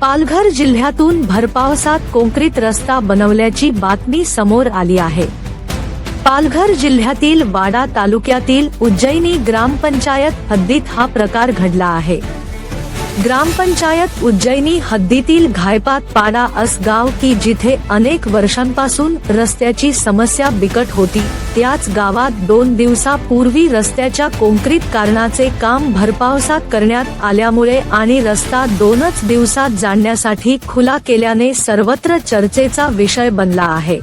पालघर जिल्ह्यातून भरपावसात कोंक्रीट रस्ता बनवल्याची बातमी समोर आली आहे. पालघर जिल्ह्यातील वाडा तालुक्यातील उज्जैनी ग्रामपंचायत हद्दीत हा प्रकार घडला आहे. ग्रामपंचायत उज्जैनी हद्दीतील घायपात पाडा अस गाव की जिथे अनेक वर्षांपासून रस्त्याची समस्या बिकट होती. त्याच गावात दोन दिवसापूर्वी रस्त्याच्या कोंक्रीट कारणाचे काम भरपावसात करण्यात आल्यामुळे आणि रस्ता दोनच दिवसात जाणण्यासाठी खुला केल्याने सर्वत्र चर्चेचा विषय बनला आहे.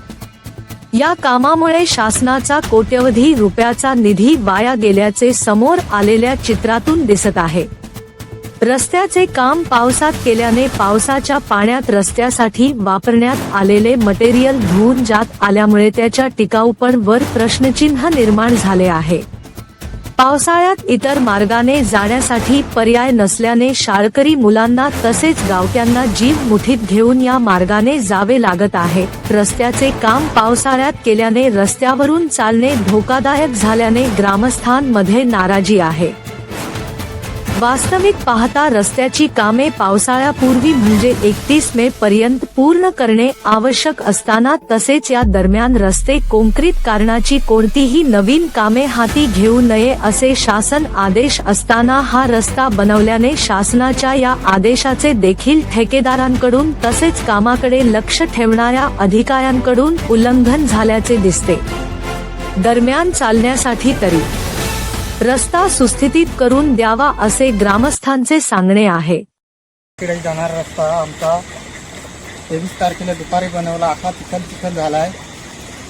या कामामुळे शासनाचा कोट्यवधी रुपयाचा निधी वाया गेल्याचे समोर आलेल्या चित्रातून दिसत आहे. रस्त्याचे काम पावसात केल्याने पावसाच्या पाण्यात रस्त्यासाठी वापरण्यात आलेले मटेरियल धुवून जात आल्यामुळे त्याच्या टिकाऊपणवर प्रश्नचिन्ह निर्माण झाले आहे. पावसाळ्यात इतर मार्गाने जाण्यासाठी पर्याय नसल्याने शाळकरी मुलांना तसेच गावक्यांना जीव मुठीत घेऊन या मार्गाने जावे लागत आहे. रस्त्याचे काम पावसाळ्यात केल्याने रस्त्यावरून चालणे धोकादायक झाल्याने ग्रामस्थांमध्ये नाराजी आहे. वास्तविक पाहता रस्त्याची कामे पावसाळ्यापूर्वी म्हणजे एकतीस मे पर्यंत पूर्ण करणे आवश्यक असताना तसेच या दरम्यान रस्ते कोंक्रीट कारणाची कोणतीही नवीन कामे हाती घेऊ नये असे शासन आदेश असताना हा रस्ता बनवल्याने शासनाच्या या आदेशाचे देखील ठेकेदारांकडून तसेच कामाकडे लक्ष ठेवणाऱ्या अधिकाऱ्यांकडून उल्लंघन झाल्याचे दिसते. दरम्यान चालण्यासाठी तरी रस्ता सुस्थितीत करून द्यावा असे ग्रामस्थांचे सांगणे आहे. तिकडे जाणारा रस्ता आमचा. तेवीस तारखेला दुपारी बनवला. असा चिखल चिखल झालाय.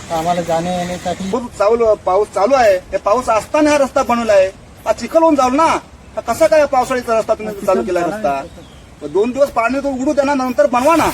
तर आम्हाला जाण्या येण्यासाठी खूप चालू पाऊस चालू आहे. हे पाऊस असताना हा रस्ता बनवला आहे हा चिखल होऊन जाऊ ना. हा कसा काय पावसाळीचा रस्ता तुम्ही चालू केला रस्ता? दोन दिवस पाणी तो उघडू द्या ना नंतर बनवा ना.